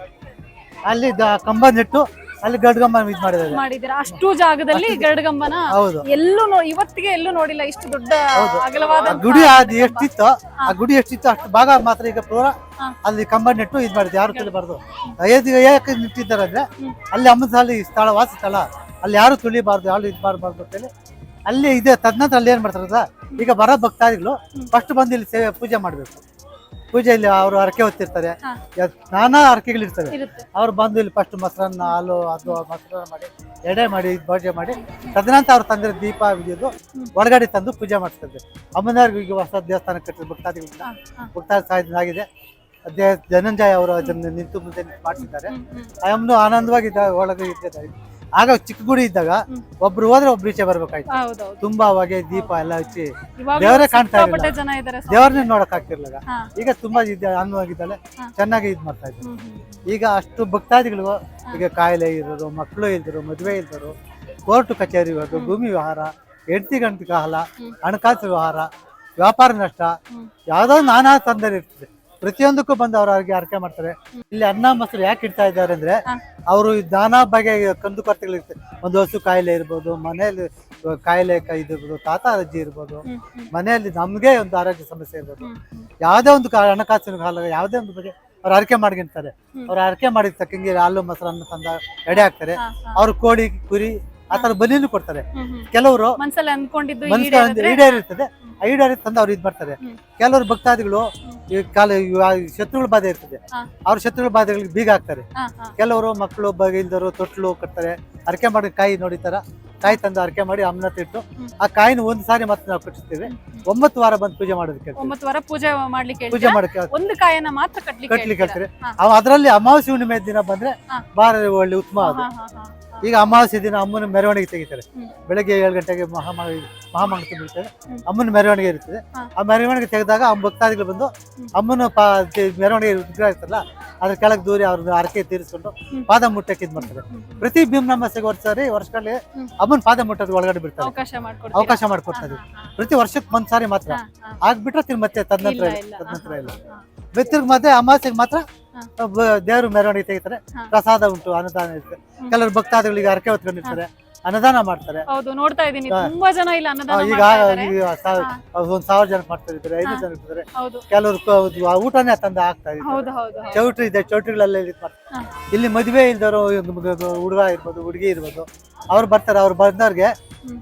Speaker 8: ಅಲ್ಲಿ ಕಂಬ ನೆಟ್ಟು ಅಲ್ಲಿ ಗಡ್ಗಂಬ ಇದು ಮಾಡಿದ್ದಾರೆ.
Speaker 2: ಮಾಡಿದ್ದೀರಾ? ಅಷ್ಟು ಜಾಗದಲ್ಲಿ ಗಡ್ಗಂಬನ
Speaker 8: ಹೌದು.
Speaker 2: ಎಲ್ಲೂ ನೋ ಇವತ್ತಿಗೆ ಎಲ್ಲೂ ನೋಡಿಲ್ಲ. ಇಷ್ಟು ದೊಡ್ಡ ಅಗಲವಾದ
Speaker 8: ಆ ಗುಡಿ ಅದು ಎಷ್ಟಿತ್ತು ಆ ಗುಡಿ ಎಷ್ಟಿತ್ತು ಅಷ್ಟು ಭಾಗ ಮಾತ್ರ ಈಗ ಪೂರ
Speaker 2: ಹಾ.
Speaker 8: ಅಲ್ಲಿ ಕಂಬ ನೆಟ್ಟು ಇದು ಮಾಡಿದೆ ಯಾರು ತಿಳಿಬಾರ್ದು. ಅಯೋಧ್ಯೆ ಯಾಕೆ ನಿಂತಿದ್ದಾರೆ ಅಂದ್ರೆ ಅಲ್ಲಿ ಅಮ್ಮನ ಸಾಲಿ ಸ್ಥಳ ವಾಸ ಸ್ಥಳ. ಅಲ್ಲಿ ಯಾರು ತುಳಿಬಾರ್ದು ಯಾರು ಇದು ಮಾಡಬಾರ್ದು ಅಂತೇಳಿ. ಅಲ್ಲಿ ಇದೆ. ತದನಂತರ ಅಲ್ಲಿ ಏನ್ ಮಾಡ್ತಾರೆ ಗೊತ್ತಾ? ಈಗ ಬರೋ ಭಕ್ತಾದಿಗಳು ಫಸ್ಟ್ ಬಂದು ಇಲ್ಲಿ ಸೇವೆ ಪೂಜೆ ಮಾಡ್ಬೇಕು. ಪೂಜೆ ಇಲ್ಲಿ ಅವರು ಹರಕೆ ಹೊತ್ತಿರ್ತಾರೆ. ನಾನಾ ಹರಕೆಗಳಿರ್ತವೆ.
Speaker 2: ಇರ್ತವೆ
Speaker 8: ಅವ್ರು ಬಂದು ಇಲ್ಲಿ ಫಸ್ಟ್ ಮೊಸರನ್ನ ಹಾಲು ಅದು ಮೊಸರನ್ನ ಮಾಡಿ ಎಡೆ ಮಾಡಿ ಪೂಜೆ ಮಾಡಿ ತದನಂತರ ಅವ್ರು ತಂದಿರೋ ದೀಪ ಬಿದ್ದು ಹೊರಗಡೆ ತಂದು ಪೂಜೆ ಮಾಡಿಸ್ತಾರೆ. ಅಮ್ಮನವ್ರಿಗೆ ಈಗ ಹೊಸ ದೇವಸ್ಥಾನ ಕಟ್ಟಿದ್ರು ಭಕ್ತಾದಿಗಳಿಂದ ಭಕ್ತಾದಿ ಅದೇ ಧನಂಜಯ ಅವರು ಅದನ್ನು ನಿಂತು ಮುಂದೆ ಮಾಡ್ತಿದ್ದಾರೆ ಮಾಡಿಸಿದ್ದಾರೆ. ಅಮ್ಮನು ಆನಂದವಾಗಿದ್ದ ಒಳಗೆ ಇದ್ದಿದ್ದಾರೆ. ಆಗ ಚಿಕ್ಕ ಗುಡಿ ಇದ್ದಾಗ ಒಬ್ರು ಹೋದ್ರೆ ಒಬ್ರು ಈಚೆ ಬರ್ಬೇಕಾಯ್ತು. ತುಂಬಾ ಹೊಗೆ ದೀಪ ಎಲ್ಲ ಹಚ್ಚಿ
Speaker 2: ಇವಾಗ
Speaker 8: ದೇವರೇ ಕಾಣ್ತಾ
Speaker 2: ಇದ್ದಾರೆ
Speaker 8: ಇರಲಿಲ್ಲ
Speaker 2: ಇದಾರೆ
Speaker 8: ದೇವ್ರನ್ನೇ ನೋಡಕ್ ಆಗ್ತಿರ್ಲಿಲ್ಲ. ಈಗ ತುಂಬಾ ಇದ್ದ ಅನ್ನವಾಗಿದ್ದಾಳೆ ಚೆನ್ನಾಗಿ ಇದ್ ಮಾಡ್ತಾ
Speaker 2: ಹ್ಮ್.
Speaker 8: ಈಗ ಅಷ್ಟು ಭಕ್ತಾದಿಗಳು ಈಗ ಕಾಯಿಲೆ ಇರೋರು ಮಕ್ಕಳು ಇಲ್ದರು ಮದುವೆ ಇಲ್ದರು ಕೋರ್ಟ್ ಕಚೇರಿ ಹೋದ್ರು ಭೂಮಿ ವ್ಯವಹಾರ ಹೆಂಡತಿ ಗಂಟು ಕಾಲ ಹಣಕಾಸು ವ್ಯವಹಾರ ವ್ಯಾಪಾರ ನಷ್ಟ ಯಾವ್ದೋ ನಾನಾ ತೊಂದರೆ ಇರ್ತದೆ. ಪ್ರತಿಯೊಂದಕ್ಕೂ ಬಂದು ಅವ್ರ ಅವ್ರಿಗೆ ಅರ್ಕೆ ಮಾಡ್ತಾರೆ. ಇಲ್ಲಿ ಅನ್ನ ಮೊಸರು ಯಾಕೆ ಇಡ್ತಾ ಇದ್ದಾರೆ ಅಂದ್ರೆ ಅವರು ನಾನಾ ಬಗೆಯ ಕಂದು ಕೊರತೆಗಳಿರ್ತದೆ ಒಂದು ಹಸು ಕಾಯಿಲೆ ಇರ್ಬೋದು ಮನೆಯಲ್ಲಿ ಕಾಯಿಲೆ ಕೈ ಇದು ಇರ್ಬೋದು ತಾತ ಅಜ್ಜಿ ಇರ್ಬೋದು ಮನೆಯಲ್ಲಿ ನಮ್ಗೆ ಒಂದು ಆರೋಗ್ಯ ಸಮಸ್ಯೆ ಇರ್ಬೋದು. ಯಾವುದೇ ಒಂದು ಹಣಕಾಸಿನ ಕಾಲ ಯಾವುದೇ ಒಂದು ಬಗ್ಗೆ ಅವ್ರು ಅರಕೆ ಮಾಡ್ಕೊಂತಾರೆ. ಅವ್ರು ಅರಕೆ ಮಾಡಿದ ತಕ್ಕಂಗೆ ಹಾಲು ಮೊಸರನ್ನು ತಂದ
Speaker 2: ರೆಡಿ ಆಗ್ತಾರೆ.
Speaker 8: ಅವ್ರು ಕೋಳಿ ಕುರಿ ಆ ತರ ಬಲಿನೂ ಕೊಡ್ತಾರೆ. ಕೆಲವರು
Speaker 2: ಮನ್ಸಲ್ಲಿ ಅನ್ಕೊಂಡಿದ್ದು
Speaker 8: ಈಡೇರಿರ್ತದೆ ಆ ಈಡೇರಿ ತಂದು ಅವ್ರು ಇದ್ ಮಾಡ್ತಾರೆ. ಕೆಲವರು ಭಕ್ತಾದಿಗಳು ಈ ಕಾಲ ಶತ್ರುಗಳ ಬಾಧೆ ಇರ್ತದೆ. ಅವ್ರ ಶತ್ರುಗಳ ಬಾಧೆಗಳಿಗೆ ಬೀಗ ಹಾಕ್ತಾರೆ. ಕೆಲವರು ಮಕ್ಕಳು ಬಗೆಯಿಂದರು ತೊಟ್ಲು ಕಟ್ತಾರೆ ಅರಕೆ ಮಾಡಿ ಕಾಯಿ ನೋಡಿತಾರ ಕಾಯಿ ತಂದು ಅರಕೆ ಮಾಡಿ ಅಮ್ಮನ ತಿಟ್ಟು ಆ ಕಾಯಿನ ಒಂದ್ ಸಾರಿ ಮತ್ತೆ ನಾವು ಕಟ್ಟಿಸ್ತೇವೆ ಒಂಬತ್ತು ವಾರ ಬಂದು ಪೂಜೆ ಮಾಡೋದಕ್ಕೆ.
Speaker 2: ಒಂಬತ್ತು ವಾರ ಪೂಜೆ ಮಾಡ್ಲಿಕ್ಕೆ
Speaker 8: ಪೂಜೆ? ಮಾಡಕ್ಕೆ
Speaker 2: ಒಂದು ಕಾಯನ್ನ ಮಾತ್ರ ಕಟ್ಲಿಕ್ಕೆ
Speaker 8: ಕಟ್ಲಿಕ್ಕೆ
Speaker 2: ಹೇಳ್ತೀರಾ?
Speaker 8: ಅವ ಅದರಲ್ಲಿ ಅಮಾವಾಸ್ಯೆ ಹುಣ್ಣಿಮೆ ದಿನ ಬಂದ್ರೆ. ಬಾರ ಒಳ್ಳೆ ಉತ್ತಮ ಅದು. ಈಗ ಅಮಾವಾಸ್ಯೆ ದಿನ ಅಮ್ಮನ ಮೆರವಣಿಗೆ ತೆಗಿತಾರೆ. ಬೆಳಗ್ಗೆ ಏಳು ಗಂಟೆಗೆ ಮಹಾಮ ಮಹಾಮಂಗಲ ಬೀಳ್ತಾರೆ. ಅಮ್ಮನ ಮೆರವಣಿಗೆ ಇರ್ತದೆ ಆ ಮೆರವಣಿಗೆ ತೆಗೆದಾಗ ಆ ಭಕ್ತಾದಿಗಳು ಬಂದು ಅಮ್ಮನ ಪಾ ಮೆರವಣಿಗೆ ವಿಗ್ರಹ ಇರ್ತಲ್ಲ ಅದ್ರ ಕೆಳಗೆ ದೂರಿ ಅವ್ರ ಹರಕೆ ತೀರಿಸ್ಕೊಂಡು. ಪಾದ ಮುಟ್ಟಕ್ಕೆ ಇದು ಮಾಡ್ತಾರೆ. ಪ್ರತಿ ಭೀಮ್ ವರ್ಷ ವರ್ಷದಲ್ಲಿ
Speaker 2: ಹ್ಮ್.
Speaker 8: ಅಮ್ಮನ ಪಾದ ಮುಟ್ಟೋದು ಒಳಗಡೆ ಬಿಡ್ತಾರೆ.
Speaker 2: ಅವಕಾಶ ಮಾಡ್ಕೊಡ್ತೀರಾ?
Speaker 8: ಪ್ರತಿ ವರ್ಷಕ್ಕೆ ಒಂದ್ಸಾರಿ ಮಾತ್ರ. ಆಗ್ಬಿಟ್ರೆ ತಿನ್ ಮತ್ತೆ ತದ್ನಂತರ
Speaker 2: ಇಲ್ಲ,
Speaker 8: ಇಲ್ಲ ಬೆತ್ತರ್ಗ್ ಮತ್ತೆ ಅಮಾವಾಸ್ಯೆಗೆ ಮಾತ್ರ ದೇವರು ಮೆರವಣಿಗೆ ತೆಗಿತಾರೆ. ಪ್ರಸಾದ ಉಂಟು ಅನುದಾನ ಇರುತ್ತೆ. ಕೆಲವರು ಭಕ್ತಾದಿಗಳಿಗೆ ಹರಕೆ ಹೊತ್ಕೊಂಡಿರ್ತಾರೆ. ಅನುದಾನ ಮಾಡ್ತಾರೆ.
Speaker 2: ಹೌದು ನೋಡ್ತಾ ತುಂಬಾ ಜನ ಇಲ್ಲ
Speaker 8: ಈಗ. ಒಂದ್ ಸಾವಿರ ಜನ ಮಾಡ್ತಾ ಇದ್ದಾರೆ
Speaker 2: ಐದು
Speaker 8: ಜನ ಇರ್ತಾರೆ ಕೆಲವರು ಊಟನೇ ತಂದ
Speaker 2: ಆಗ್ತಾ ಇದ್ದಾರೆ.
Speaker 8: ಚೌಟ್ರಿ ಇದೆ ಚೌಟ್ರಿಗಳೆಲ್ಲ ಇಲ್ಲಿ ಮದುವೆ ಇಲ್ದವರು ಹುಡುಗ ಇರ್ಬೋದು ಹುಡುಗಿ ಇರ್ಬೋದು ಅವ್ರು ಬರ್ತಾರೆ ಅವ್ರು ಬಂದವ್ರಿಗೆ.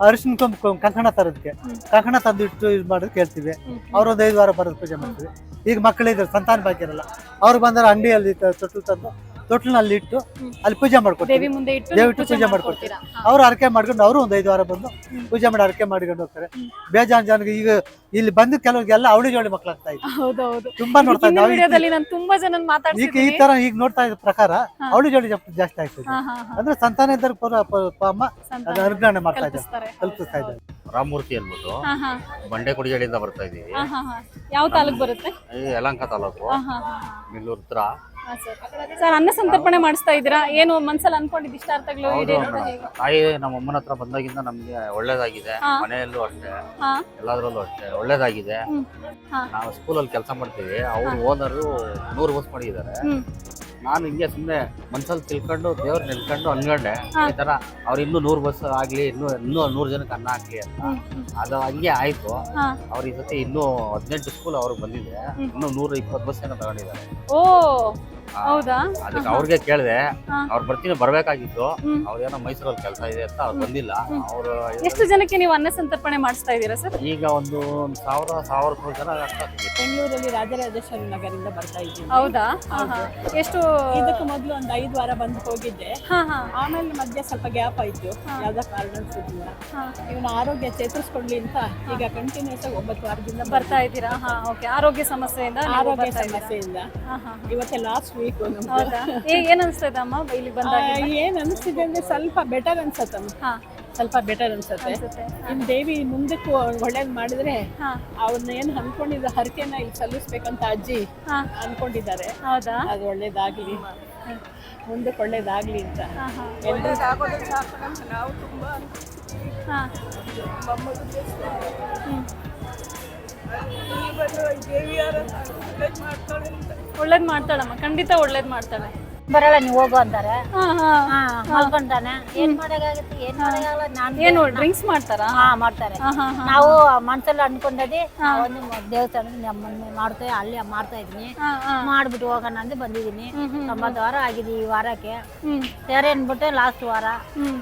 Speaker 8: ಅರಿಶಿನ ಕೊಂಬ್ ಕಂಕಣ ತರೋದಕ್ಕೆ. ಕಂಕಣ ತಂದು ಇಟ್ಟು ಇದು ಮಾಡೋದು ಕೇಳ್ತೀವಿ
Speaker 2: ಹ್ಮ್.
Speaker 8: ಅವ್ರು ಒಂದು ಐದು ವಾರ ಬರೋದು ಪೂಜೆ ಮಾಡ್ತೀವಿ ಈಗ ಮಕ್ಕಳಿದ್ರೆ ಸಂತಾನ ಬಾಕಿ ಇರಲ್ಲ ಅವ್ರು ಬಂದ್ರೆ ಅಂಗಡಿಯಲ್ಲಿ ತೊಟ್ಟು ತೊಟ್ಲು ತಂದು ಅಲ್ಲಿ ಇಟ್ಟು. ಅಲ್ಲಿ ಪೂಜೆ ಮಾಡ್ಕೊಡ್ತೀವಿ.
Speaker 2: ದೇವಿ ಮುಂದೆ ಇಟ್ಟು
Speaker 8: ಇಟ್ಟು
Speaker 2: ಪೂಜೆ
Speaker 8: ಮಾಡ್ಕೊಡ್ತೀವಿ.
Speaker 2: ಮಾಡ್ಕೊಡ್ತೀರಾ?
Speaker 8: ಅವ್ರು ಹರಕೆ ಮಾಡ್ಕೊಂಡು ಅವರು ಒಂದು ಐದು ವಾರ ಬಂದು. ಪೂಜೆ ಮಾಡಿ ಹರಕೆ ಮಾಡ್ಕೊಂಡು ಹೋಗ್ತಾರೆ. ಬೇಜಾನ್ ಜನಗೆ ಈಗ ಇಲ್ಲಿ ಬಂದು ಕೆಲವ್ರಿಗೆಲ್ಲ ಅವಳಿ ಜೋಳಿ ಮಕ್ಕಳಾಗ್ತಾ ಇತ್ತು
Speaker 2: ಹೌದು ಹೌದು
Speaker 8: ತುಂಬಾ ನೋಡ್ತಾ
Speaker 2: ಇದ್ದಾರೆ.
Speaker 8: ಇದ್ದೀವಿ
Speaker 2: ವಿಡಿಯೋದಲ್ಲಿ ನಾನು ತುಂಬಾ ಜನ
Speaker 8: ಈಗ ಈ ತರ ಈಗ ನೋಡ್ತಾ ಇದ್ದ ಪ್ರಕಾರ ಅವಳಿ ಜೋಳಿ ಜಾಸ್ತಿ ಜಾಸ್ತಿ ಆಗ್ತಿದೆ.
Speaker 2: ಹಾ.
Speaker 8: ಅಂದ್ರೆ ಸಂತಾನ ಇದ್ದರೆ ಪರ ಪ- ಪ- ಅಮ್ಮ
Speaker 2: ಸಂತಾನ
Speaker 8: ಅದು ಅನುಗ್ರಹಣೆ ಮಾಡ್ತಾ ಇದ್ದಾರೆ.
Speaker 2: ತಲುಪಿಸ್ತಾ
Speaker 8: ಕಲ್ಪಿಸ್ತಾ ಇದ್ದಾರೆ.
Speaker 9: ರಾಮಮೂರ್ತಿ
Speaker 2: ಅನ್ಬಿಟ್ಟು
Speaker 9: ಬಂಡೆ ಕುಡಿಗಳಿಂದ ಬರ್ತಾ ಇದೀವಿ.
Speaker 2: ಯಾವ ತಾಲೂಕ್ ಬರುತ್ತೆ?
Speaker 9: ಯಲಂಕ ತಾಲೂಕು. ಮಿಲ್ಲೂರ್ ಹತ್ರ.
Speaker 2: ಸರ್. ಅನ್ನ ಸಂತರ್ಪಣೆ ಮಾಡಿಸ್ತಾ ಇದ್ದೀರಾ? ಏನು ಮನ್ಸಲ್ಲಿ ಅನ್ಕೊಂಡಿದ್ದು ಇಷ್ಟಾರ್ಥಗಳು
Speaker 9: ಹೌದು ಮೇಡಮ್. ತಾಯಿ ನಮ್ಮ ಅಮ್ಮನ ಹತ್ರ ಬಂದಾಗಿಂದ ನಮ್ಗೆ ಒಳ್ಳೇದಾಗಿದೆ. ಮನೆಯಲ್ಲೂ ಅಷ್ಟೇ ಎಲ್ಲಾದ್ರಲ್ಲೂ ಅಷ್ಟೇ ಒಳ್ಳೇದಾಗಿದೆ. ನಾವು ಸ್ಕೂಲಲ್ಲಿ ಕೆಲಸ ಮಾಡ್ತೀವಿ. ಅವ್ರು ಓನರು ನೂರು ಬಸ್ ಮಾಡಿದ್ದಾರೆ. ನಾನು ಹಿಂಗೆ ಸುಮ್ಮನೆ ಮನ್ಸಲ್ಲಿ ತಿಳ್ಕೊಂಡು ದೇವ್ರ ನೆನ್ಕೊಂಡು ಅನ್ಕೊಂಡೆ. ಈ ತರ ಅವ್ರು ಇನ್ನೂ ನೂರು ಬಸ್ ಆಗ್ಲಿ ಇನ್ನೂ ಇನ್ನೂ ನೂರು ಜನಕ್ಕೆ ಅನ್ನ ಹಾಕ್ಲಿ ಅಂತ. ಅದು ಹಂಗೆ ಆಯ್ತು.
Speaker 2: ಹಾ.
Speaker 9: ಅವ್ರ ಈ ಸತಿ ಇನ್ನೂ ಹದಿನೆಂಟು ಸ್ಕೂಲ್ ಅವ್ರಿಗೆ ಬಂದಿದೆ. ಇನ್ನೂ ನೂರ ಇಪ್ಪತ್ತು ಬಸ್ ಏನೋ ತಗೊಂಡಿದ್ದಾರೆ.
Speaker 2: ಓ. ಹೌದಾ?
Speaker 9: ಅದಕ್ಕೆ ಅವ್ರಿಗೆ ಕೇಳಿದೆ. ಅವ್ರು ಬರ್ತೀನಿ ಬರ್ಬೇಕಾಗಿತ್ತು.
Speaker 2: ಅವ್ರ
Speaker 9: ಅವ್ರೇನೋ ಮೈಸೂರಲ್ಲಿ ಕೆಲಸ ಇದೆ ಅಂತ ಅವ್ರು ಬಂದಿಲ್ಲ. ಅವರು
Speaker 2: ಎಷ್ಟು ಜನಕ್ಕೆ ನೀವು ಅನ್ನ ಸಂತರ್ಪಣೆ ಮಾಡಿಸ್ತಾ ಇದ್ದೀರಾ ಸರ್?
Speaker 9: ಈಗ ಒಂದು ಒಂದ್ ಸಾವಿರ ಸಾವಿರ ಜನ.
Speaker 10: ಬೆಂಗಳೂರಲ್ಲಿ ರಾಜರಾಜೇಶ್ವರಿ ನಗರಿಂದ ಬರ್ತಾ ಇದ್ದೀವಿ.
Speaker 2: ಹೌದಾ. ಎಷ್ಟು
Speaker 10: ಇದಕ್ಕೂ ಮೊದಲು ಒಂದು ಐದು ವಾರ ಬಂದು ಹೋಗಿದ್ದೆ.
Speaker 2: ಹಾ ಹಾ.
Speaker 10: ಆಮೇಲೆ ಮಧ್ಯೆ ಸ್ವಲ್ಪ ಗ್ಯಾಪ್ ಆಯ್ತು. ಯಾವ್ದೋ ಕಾರಣ. ಇವನ ಆರೋಗ್ಯ ಚೇತರಿಸ್ಕೊಳ್ಳಿ ಅಂತ ಈಗ ಕಂಟಿನ್ಯೂಸ್ ಆಗಿ ಒಂಬತ್ತು ವಾರದಿಂದ
Speaker 2: ಬರ್ತಾ ಇದ್ದೀರಾ? ಹಾ ಓಕೆ. ಆರೋಗ್ಯ ಸಮಸ್ಯೆಯಿಂದ
Speaker 10: ಆರೋಗ್ಯ? ಸಮಸ್ಯೆಯಿಂದ. ಇವತ್ತೆ ಲಾಸ್ಟ್
Speaker 2: ಹೌದಾ? ಏ ಏನ್ ಅನ್ಸ್ತಾ ಅಮ್ಮ? ಇಲ್ಲಿ ಬಂದಾಗ
Speaker 10: ಏನ್ ಅನಿಸ್ತಿದೆ ಅಂದ್ರೆ ಸ್ವಲ್ಪ ಬೆಟರ್ ಅನ್ಸತ್ತಮ್ಮ
Speaker 2: ಹಾ.
Speaker 10: ಸ್ವಲ್ಪ ಬೆಟರ್ ಅನ್ಸತ್ತೆ.
Speaker 2: ಅನ್ಸುತ್ತೆ
Speaker 10: ಇನ್ ದೇವಿ ಮುಂದಕ್ಕೂ ಒಳ್ಳೇದ್ ಮಾಡಿದ್ರೆ
Speaker 2: ಹಾ.
Speaker 10: ಅವ್ರನ್ನ ಏನ್ ಅನ್ಕೊಂಡಿದ್ದ ಹರಕೆನ ಇಲ್ಲಿ ಸಲ್ಲಿಸ್ಬೇಕಂತ ಅಜ್ಜಿ
Speaker 2: ಹಾ.
Speaker 10: ಅನ್ಕೊಂಡಿದ್ದಾರೆ.
Speaker 2: ಹೌದಾ?
Speaker 10: ಅದು ಒಳ್ಳೇದಾಗ್ಲಿ. ಮುಂದಕ್ಕೆ ಒಳ್ಳೇದಾಗ್ಲಿ ಅಂತ.
Speaker 2: ಹಾ ಹಾ.
Speaker 10: ಎಲ್ರೂ
Speaker 2: ಹಾ. ಹ್ಮ್. ಒಳ್ಳೇದ್ ಮಾಡ್ತಾಳಮ್ಮ ಖಂಡಿತ ಒಳ್ಳೇದ್ ಮಾಡ್ತಾಳೆ.
Speaker 11: ಬರಲ್ಲ ನೀವು ಹೋಗು ಅಂತಾರೆ. ಮಲ್ಕೊಂತಾನೆ ಏನ್ ಮಾಡಕ್ಕಾಗತ್ತೆ ಏನ್ ಮಾಡಕ್ಕಾಗಲ್ಲ ನಾನ್
Speaker 2: ಏನು ಡ್ರಿಂಕ್ಸ್ ಮಾಡ್ತಾರಾ?
Speaker 11: ಹಾ ಮಾಡ್ತಾರೆ. ನಾವು ಮನ್ಸಲ್ಲಿ ಅನ್ಕೊಂಡದಿ ಒಂದು ದೇವಸ್ಥಾನ ಮಾಡ್ತೇವೆ ಅಲ್ಲಿ ಮಾಡ್ತಾ ಇದೀನಿ ಮಾಡ್ಬಿಟ್ಟು ಹೋಗೋಣ ಅಂತ ಬಂದಿದೀನಿ ತೊಂಬತ್ತು ವಾರ ಆಗಿದೆ ಈ ವಾರಕ್ಕೆ.
Speaker 2: ಹ್ಮ್.
Speaker 11: ಸೇರೆ ಅನ್ಬಿಟ್ಟು ಲಾಸ್ಟ್ ವಾರ.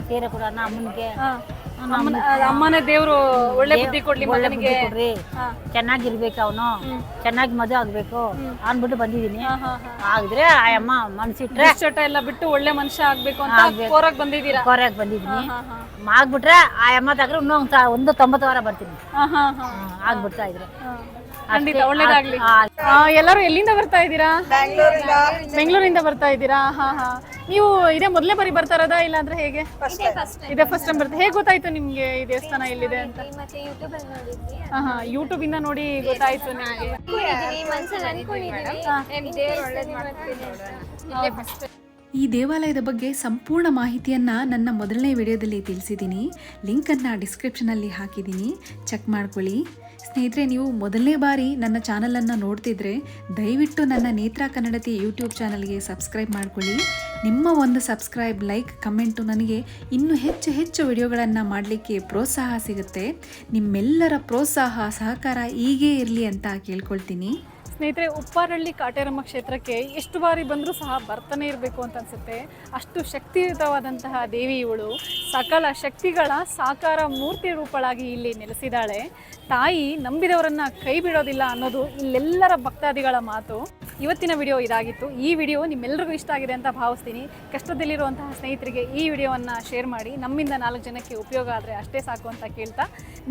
Speaker 11: ಸೀರೆ ಕೊಡೋಣ ಅಮ್ಮನಿಗೆ.
Speaker 2: ಅಮ್ಮನ ಅಮ್ಮನೇ ದೇವ್ರು ಒಳ್ಳೆ ಬುದ್ಧಿ ಕೊಡ್ಲಿ ಮಗನಿಗೆ
Speaker 11: ಕೊಡ್ರಿ. ಚೆನ್ನಾಗಿರ್ಬೇಕು ಅವನು ಚೆನ್ನಾಗಿ ಮದುವೆ ಆಗ್ಬೇಕು ಅನ್ಬಿಟ್ಟು ಬಂದಿದೀನಿ
Speaker 2: ಹಾ, ಹಾ, ಹಾ.
Speaker 11: ಆಗಿದ್ರೆ ಆ ಅಮ್ಮ ಮನ್ಸಿಟ್ರೆ
Speaker 2: ದುಶ್ಚಟ ಎಲ್ಲ ಬಿಟ್ಟು ಒಳ್ಳೆ ಮನುಷ್ಯ ಆಗ್ಬೇಕು ಅಂತ
Speaker 11: ಆಗ್ಬೇಕು.
Speaker 2: ಕೋರಕ್ ಬಂದಿದ್ದೀರಾ
Speaker 11: ಕೋರ್ಯಾಗ ಬಂದಿದೀನಿ
Speaker 2: ಹಾ, ಹಾ.
Speaker 11: ಆಗ್ಬಿಟ್ರೆ ಆ ಅಮ್ಮ ತಗ್ರೆ ಇನ್ನೂ ಒಂದ್ ಒಂದು ತೊಂಬತ್ತು ವಾರ ಬರ್ತೀನಿ
Speaker 2: ಹಾ, ಹಾ, ಹಾ.
Speaker 11: ಹಾ, ಆಗ್ಬಿಡ್ತಾ ಇದ್ರೆ
Speaker 2: ಹಾ. ಖಂಡಿತ ಒಳ್ಳೇದಾಗ್ಲಿ ಆ, ಎಲ್ಲರೂ ಎಲ್ಲಿಂದ ಬರ್ತಾ ಇದ್ದೀರಾ? ಬೆಂಗಳೂರಿಂದ. ಬರ್ತಾ ಇದ್ದೀರಾ? ಹಾ ಹಾ. ನೀವು ಇದೇ ಮೊದಲೇ ಬಾರಿ ಬರ್ತಾ ಇರೋದಾ ಇಲ್ಲ ಅಂದ್ರೆ ಹೇಗೆ? ಇದೇ ಫಸ್ಟ್ ಟೈಮ್ ಬರ್ತಾ ಹೇಗೆ ಗೊತ್ತಾಯ್ತು ನಿಮ್ಗೆ ಈ ದೇವಸ್ಥಾನ ಎಲ್ಲಿದೆ ಅಂತ? ಹಾ ಹಾ. ಯೂಟ್ಯೂಬ್ ಇಂದ ನೋಡಿ ಗೊತ್ತಾಯ್ತು ನಿಮ್ಗೆ.
Speaker 6: ಈ ದೇವಾಲಯದ ಬಗ್ಗೆ ಸಂಪೂರ್ಣ ಮಾಹಿತಿಯನ್ನು ನನ್ನ ಮೊದಲನೇ ವಿಡಿಯೋದಲ್ಲಿ ತಿಳಿಸಿದ್ದೀನಿ. ಲಿಂಕನ್ನು ಡಿಸ್ಕ್ರಿಪ್ಷನಲ್ಲಿ ಹಾಕಿದ್ದೀನಿ. ಚೆಕ್ ಮಾಡ್ಕೊಳ್ಳಿ. ಸ್ನೇಹಿತರೆ, ನೀವು ಮೊದಲನೇ ಬಾರಿ ನನ್ನ ಚಾನಲನ್ನು ನೋಡ್ತಿದ್ರೆ ದಯವಿಟ್ಟು ನನ್ನ ನೇತ್ರ ಕನ್ನಡತಿ ಯೂಟ್ಯೂಬ್ ಚಾನಲ್ಗೆ ಸಬ್ಸ್ಕ್ರೈಬ್ ಮಾಡ್ಕೊಳ್ಳಿ. ನಿಮ್ಮ ಒಂದು ಸಬ್ಸ್ಕ್ರೈಬ್, ಲೈಕ್, ಕಮೆಂಟು ನನಗೆ ಇನ್ನೂ ಹೆಚ್ಚು ಹೆಚ್ಚು ವಿಡಿಯೋಗಳನ್ನು ಮಾಡಲಿಕ್ಕೆ ಪ್ರೋತ್ಸಾಹ ಸಿಗುತ್ತೆ. ನಿಮ್ಮೆಲ್ಲರ ಪ್ರೋತ್ಸಾಹ, ಸಹಕಾರ ಹೀಗೇ ಇರಲಿ ಅಂತ ಕೇಳ್ಕೊಳ್ತೀನಿ.
Speaker 2: ಸ್ನೇಹಿತರೆ, ಉಪ್ಪಾರಳ್ಳಿ ಕಾಟೇರಮ್ಮ ಕ್ಷೇತ್ರಕ್ಕೆ ಎಷ್ಟು ಬಾರಿ ಬಂದರೂ ಸಹ ಬರ್ತಾನೆ ಇರಬೇಕು ಅಂತ ಅನಿಸುತ್ತೆ. ಅಷ್ಟು ಶಕ್ತಿಯುತವಾದಂತಹ ದೇವಿ ಇವಳು. ಸಕಲ ಶಕ್ತಿಗಳ ಸಾಕಾರ ಮೂರ್ತಿ ರೂಪಳಾಗಿ ಇಲ್ಲಿ ನೆಲೆಸಿದ್ದಾಳೆ. ತಾಯಿ ನಂಬಿದವರನ್ನು ಕೈ ಬಿಡೋದಿಲ್ಲ ಅನ್ನೋದು ಇಲ್ಲೆಲ್ಲರ ಭಕ್ತಾದಿಗಳ ಮಾತು. ಇವತ್ತಿನ ವಿಡಿಯೋ ಇದಾಗಿತ್ತು. ಈ ವಿಡಿಯೋ ನಿಮ್ಮೆಲ್ಲರಿಗೂ ಇಷ್ಟ ಆಗಿದೆ ಅಂತ ಭಾವಿಸ್ತೀನಿ. ಕಷ್ಟದಲ್ಲಿರುವಂತಹ ಸ್ನೇಹಿತರಿಗೆ ಈ ವಿಡಿಯೋವನ್ನು ಶೇರ್ ಮಾಡಿ. ನಮ್ಮಿಂದ ನಾಲ್ಕು ಜನಕ್ಕೆ ಉಪಯೋಗ ಆದರೆ ಅಷ್ಟೇ ಸಾಕು ಅಂತ ಕೇಳ್ತಾ.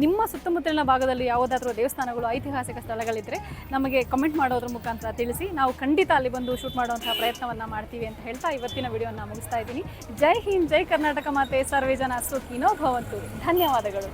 Speaker 2: ನಿಮ್ಮ ಸುತ್ತಮುತ್ತಲಿನ ಭಾಗದಲ್ಲಿ ಯಾವುದಾದ್ರೂ ದೇವಸ್ಥಾನಗಳು, ಐತಿಹಾಸಿಕ ಸ್ಥಳಗಳಿದ್ದರೆ ನಮಗೆ ಕಮೆಂಟ್ ಮಾಡೋದ್ರ ಮುಖಾಂತರ ತಿಳಿಸಿ. ನಾವು ಖಂಡಿತ ಅಲ್ಲಿ ಬಂದು ಶೂಟ್ ಮಾಡುವಂತಹ ಪ್ರಯತ್ನವನ್ನು ಮಾಡ್ತೀವಿ ಅಂತ ಹೇಳ್ತಾ ಇವತ್ತಿನ ವಿಡಿಯೋನ ಮುಗಿಸ್ತಾ ಇದ್ದೀನಿ. ಜೈ ಹಿಂದ್, ಜೈ ಕರ್ನಾಟಕ ಮಾತೆ. ಸರ್ವೇ ಜನ ಸುಖಿನೋ ಭವಂತು. ಧನ್ಯವಾದಗಳು.